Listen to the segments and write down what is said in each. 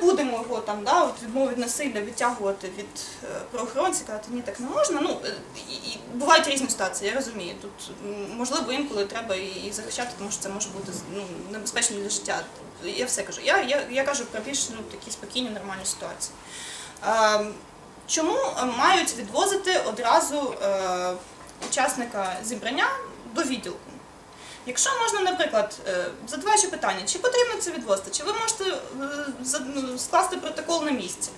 будемо його там, да, от відмови від насилля відтягувати від е, правоохоронців, казати, ні, так не можна. Ну, е, і, і бувають різні ситуації, я розумію. Тут можливо інколи треба і, захищати, тому що це може бути ну, небезпечно для життя. Я все кажу. Я, я, я кажу про більш ну, такі спокійні, нормальні ситуації. Е, чому е, мають відвозити одразу е, учасника зібрання до відділку? Якщо можна, наприклад, е, задаваючи питання, чи потрібно це відвозити, чи ви можете е, ну, скласти протокол на місці?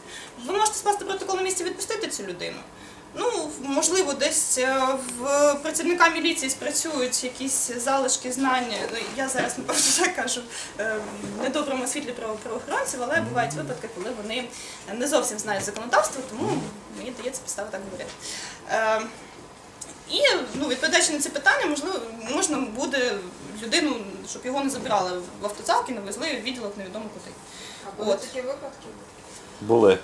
Ви можете скласти протокол на місці відпустити цю людину. Ну, можливо, десь е, в працівника міліції спрацюють якісь залишки знань. Ну, Я зараз напевно так кажу недоброму світлі про правоохоронців, але бувають випадки, коли вони не зовсім знають законодавство, тому мені дається підстава так говорити. І ну, відповідаючи на ці питання, можливо, можна буде людину, щоб його не забирали в автозак і не везли в відділок невідомо куди. А були От. такі випадки? Були.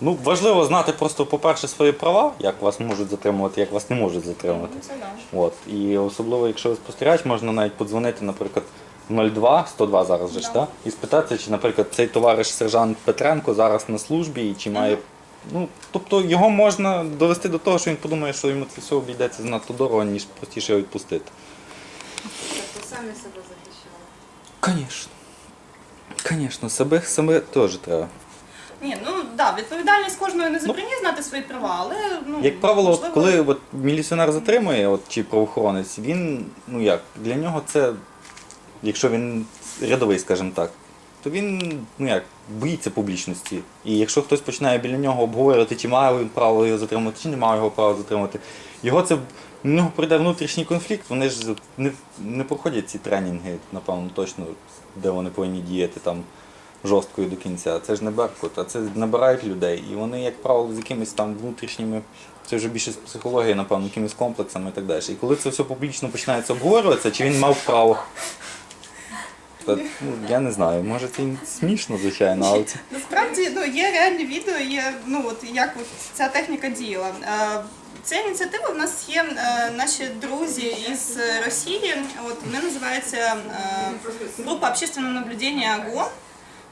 Ну, важливо знати просто, по-перше, свої права, як вас можуть затримувати, як вас не можуть затримати. Ну, Це да. От. І особливо, якщо ви спостерігач, можна навіть подзвонити, наприклад, 02, 102 зараз же ж, Да. так? І спитатися, чи, наприклад, цей товариш сержант Петренко зараз на службі і чи має. Ну, тобто його можна довести до того, що він подумає, що йому це все обійдеться занадто дорого, ніж простіше його відпустити. Тобто самі себе захищали. Звісно. Звісно, себе, себе теж треба. Ні, ну да, відповідальність кожної не забороняє знати свої права, але ну Як правило, можливо, коли от, міліціонер затримує, от, чи правоохоронець, він, ну як, для нього це, якщо він рядовий, скажімо так, то він ну як, боїться публічності. І якщо хтось починає біля нього обговорювати, чи має він право його затримати, чи не має його права затримати, його це в нього прийде внутрішній конфлікт, вони ж не, не проходять ці тренінги, напевно, точно, де вони повинні діяти там жорстко і до кінця. Це ж не Беркут, а це набирають людей. І вони, як правило, з якимись там внутрішніми, це вже більше з психології, напевно, якимись комплексами і так далі. І коли це все публічно починається обговорюватися, чи він мав право. Та, ну, я не знаю, може це смішно, звичайно, але це. Насправді ну, є реальні відео, є ну, от, як от ця техніка діяла. Е, Ця ініціатива в нас є е, наші друзі із Росії. От, вони називаються е, група общественного наблюдения ОГО.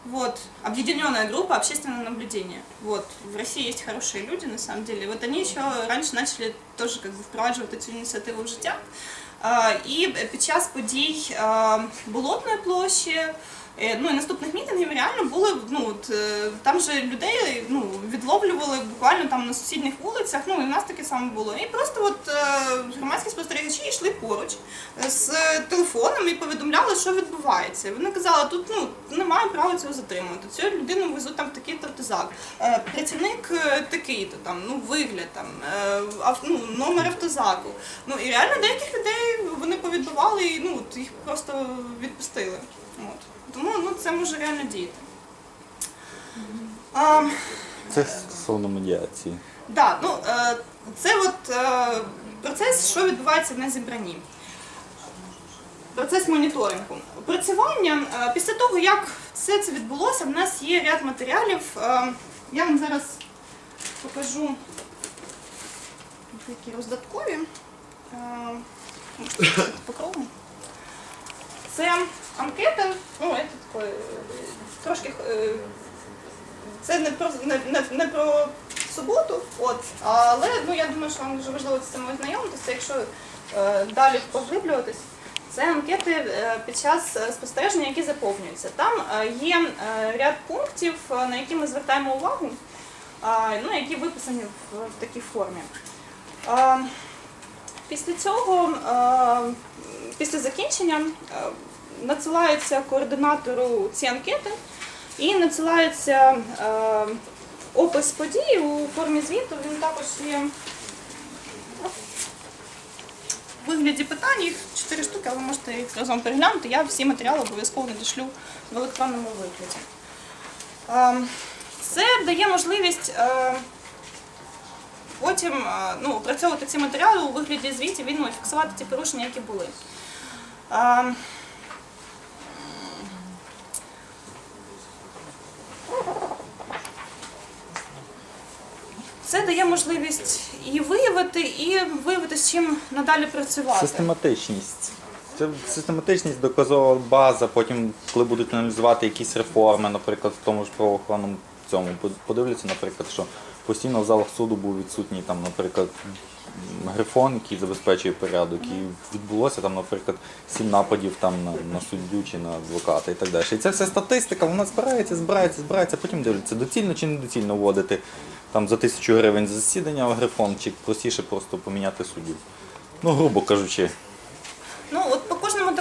Вот, объединенная группа общественного наблюдения. Вот, в России есть хорошие люди, на самом деле. Вот они еще раньше начали тоже как бы впроваджувати цю ініціативу в життя. Е, І під час подій е, Болотної площі, ну і наступних мітингів реально були, ну от е, там же людей ну, відловлювали буквально там на сусідніх вулицях, ну і в нас таке саме було. І просто от е, громадські спостерігачі йшли поруч з телефоном і повідомляли, що відбувається. Вони казали, тут ну немає права цього затримувати. Цю людину везуть там в такий-то. Е, Працівник е, такий-то там, ну вигляд там, е, ну, номер автозаку. Ну і реально деяких людей вони повідбивали і ну їх просто відпустили. От. Тому ну це може реально діяти. А, Це стосовно медіації. Да, ну е, це от е, процес, що відбувається на зібранні. Процес моніторингу. Опрацювання е, після того, як все це відбулося, в нас є ряд матеріалів. Е, я вам зараз покажу які роздаткові. Е. Це анкета, ну, це такої, е, трошки е, це не про не, не, не про суботу, от, але ну я думаю, що вам дуже важливо з цим ознайомитися, якщо е, далі поглиблюватись. Це анкети е, під час е, спостереження, які заповнюються. Там є ряд пунктів, на які ми звертаємо увагу, ну, які виписані в, такій формі. Після цього, після закінчення, е, надсилаються координатору ці анкети і надсилається е, опис подій у формі звіту. Він також є в вигляді питань, їх чотири штуки, але ви можете їх разом переглянути. Я всі матеріали обов'язково надішлю в електронному вигляді. Е, Це дає можливість е, потім е, ну, опрацьовувати ці матеріали у вигляді звітів і ну, фіксувати ті порушення, які були. Е, Це дає можливість і виявити, і виявити, з чим надалі працювати. Систематичність. Це систематичність, доказова база, потім, коли будуть аналізувати якісь реформи, наприклад, в тому ж правоохоронному цьому, подивляться, наприклад, що постійно в залах суду був відсутній там, наприклад, грифон, який забезпечує порядок, і відбулося там, наприклад, сім нападів там на, на суддю чи на адвоката і так далі. І це все статистика, вона збирається, збирається, збирається, потім дивляться, доцільно чи недоцільно вводити там за тисячу гривень засідання грифон, чи простіше просто поміняти суддю. Ну, грубо кажучи. Ну от по кожному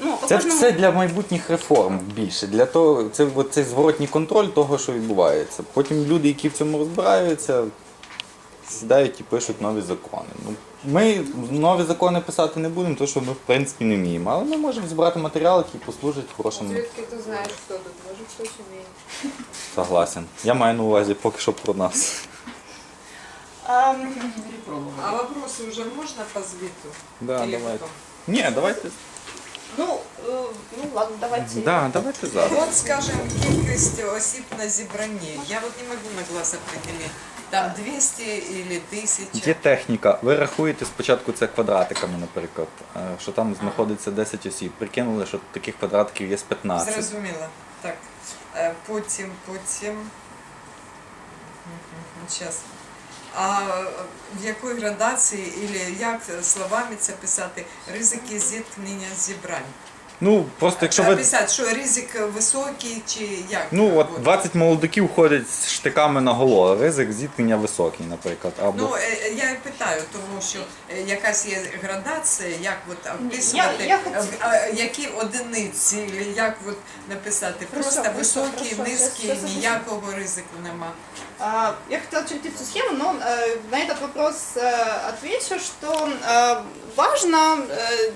ну по Це кожному все для майбутніх реформ більше. Для того, це от цей зворотній контроль того, що відбувається. Потім люди, які в цьому розбираються, сідають і пишуть нові закони. Ну, ми нові закони писати не будемо, тому що ми в принципі не вміємо. Але ми можемо збирати матеріал, який послужить хорошим Звідки ти знаєш, хто тут? Може хтось вміє. согласен. Я маю на увазі поки що про нас. ем, А вопросы уже можно по звіту? Да, Или давайте. потом? Ні, давайте. Ну, е, ну ладно, давайте. Да, давайте зараз. Вот, скажем, кількість осіб на зібранні. Я вот не могу на глаз определить. Там 200 или 1000. Є техніка. Ви рахуєте спочатку це квадратиками, наприклад, е, що там знаходиться 10 осіб. Прикинули, що таких квадратиків є з 15. Зрозуміло. Так. Е, Потім, потім. Зараз. А в якої градації, і як словами це писати, ризики зіткнення зібрань? Ну, просто якщо ви. Писати, що ризик високий чи як? Ну, от От. 20 молодиків ходять з штиками на голо, ризик зіткнення високий, наприклад. Або... Ну, е, я і питаю, тому що е, якась є градація, як от описувати, я хотів- е, а, які одиниці, і як от написати, Хорошо, просто хорошо, високий, хорошо, низький, щас- щас запишу. ніякого ризику нема. А, Я хотела очертить всю схему, но э, на этот вопрос э, отвечу, что э, важно, э,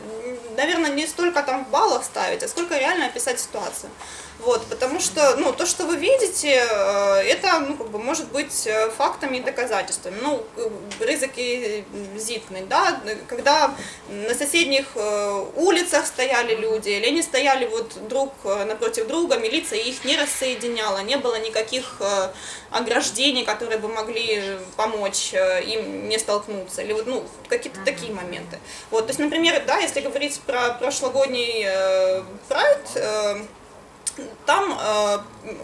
наверное, не столько там в баллах ставить, а сколько реально описать ситуацию. Вот, потому что, ну, то, что вы видите, э, это, ну, как бы, может быть э, фактами и доказательствами. Ну, э, рызыки зиткнуть, да, когда на соседних улицах стояли люди, или они стояли вот друг напротив друга, милиция их не рассоединяла, не было никаких ограждений, которые бы могли помочь им не столкнуться, или вот, ну, какие-то такие моменты. Вот, то есть, например, да, если говорить про прошлогодний прайд, там э,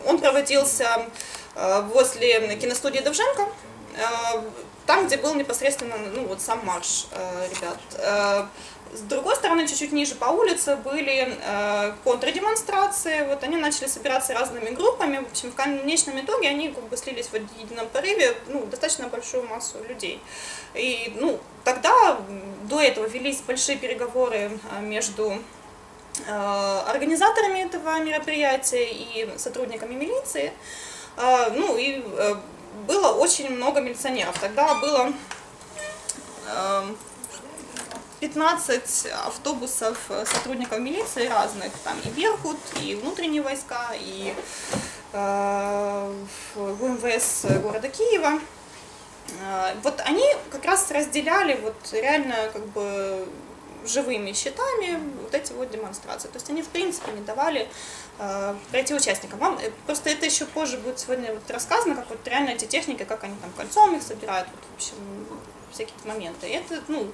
он проводился э, возле киностудии Довженко, э, там, где был непосредственно ну, вот сам марш ребят. С другой стороны, чуть-чуть ниже по улице были э, контрдемонстрации. Вот они начали собираться разными группами. В общем, в конечном итоге они как бы слились в едином порыве ну, достаточно большую массу людей. И ну, тогда до этого велись большие переговоры между организаторами этого мероприятия и сотрудниками милиции. Э, Ну и э, было очень много милиционеров. Тогда было э, 15 автобусов э, сотрудников милиции разных. Там и Беркут, и внутренние войска, и э, ГУМВС города Киева. Э, Вот они как раз разделяли вот реально как бы живыми щитами вот эти вот демонстрации. То есть они в принципе не давали э, пройти участникам. Вам э, просто это еще позже будет сегодня вот рассказано, как вот реально эти техники, как они там кольцом их собирают, вот, в общем, всякие моменты. Это, ну,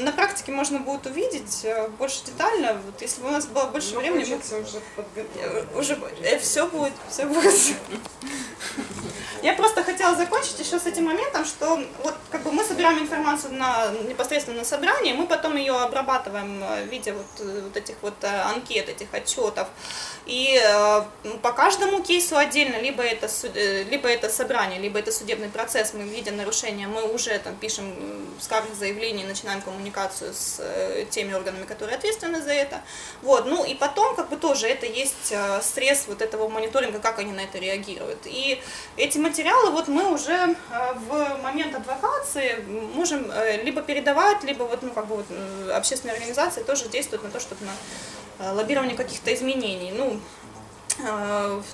на практике можно будет увидеть э, больше детально. Вот если бы у нас было больше Ну, времени, мы вже Э, уже все будет, все будет. Я просто хотела закончить еще с этим моментом, что вот как бы мы собираем информацию на непосредственно на собрании, мы потом ее обрабатываем э, в виде вот, э, вот этих вот э, анкет, этих отчетов. И э, ну, по каждому кейсу отдельно, либо это, э, либо это собрание, либо это судебный процесс, мы видя нарушение, мы уже там пишем м, скарги, заявления, начинаем коммуникацию с э, теми органами, которые ответственны за это. Вот, ну и потом как бы тоже это есть э, срез вот этого мониторинга, как они на это реагируют. И эти материалы вот мы уже э, в момент адвокации можем либо передавать, либо вот, ну, как бы вот, общественные организации тоже действуют на то, чтобы на лоббирование каких-то изменений. Ну,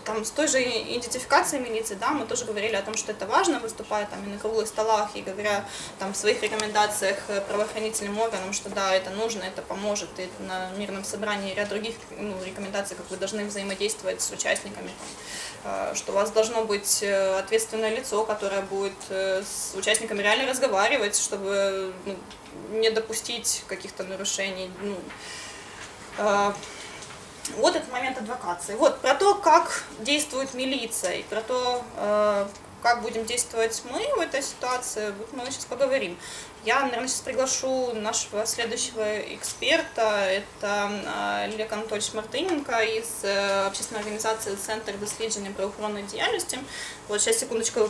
Там с той же идентификацией милиции, да, мы тоже говорили о том, что это важно, выступая там и на круглых столах, и говоря там в своих рекомендациях э, правоохранительным органам, что да, это нужно, это поможет, и на мирном собрании ряд других ну, рекомендаций, как вы должны взаимодействовать с участниками, там, э, что у вас должно быть э, ответственное лицо, которое будет э, с участниками реально разговаривать, чтобы ну, не допустить каких-то нарушений. Ну, э, вот этот момент адвокации. Вот про то, как действует милиция, и про то, э, как будем действовать мы в этой ситуации, вот мы сейчас поговорим. Я, наверное, сейчас приглашу нашего следующего эксперта. Это э, Олег Анатольевич Мартыненко из э, общественной организации Центр дослідження правоохоронної діяльності. Вот сейчас, секундочку, его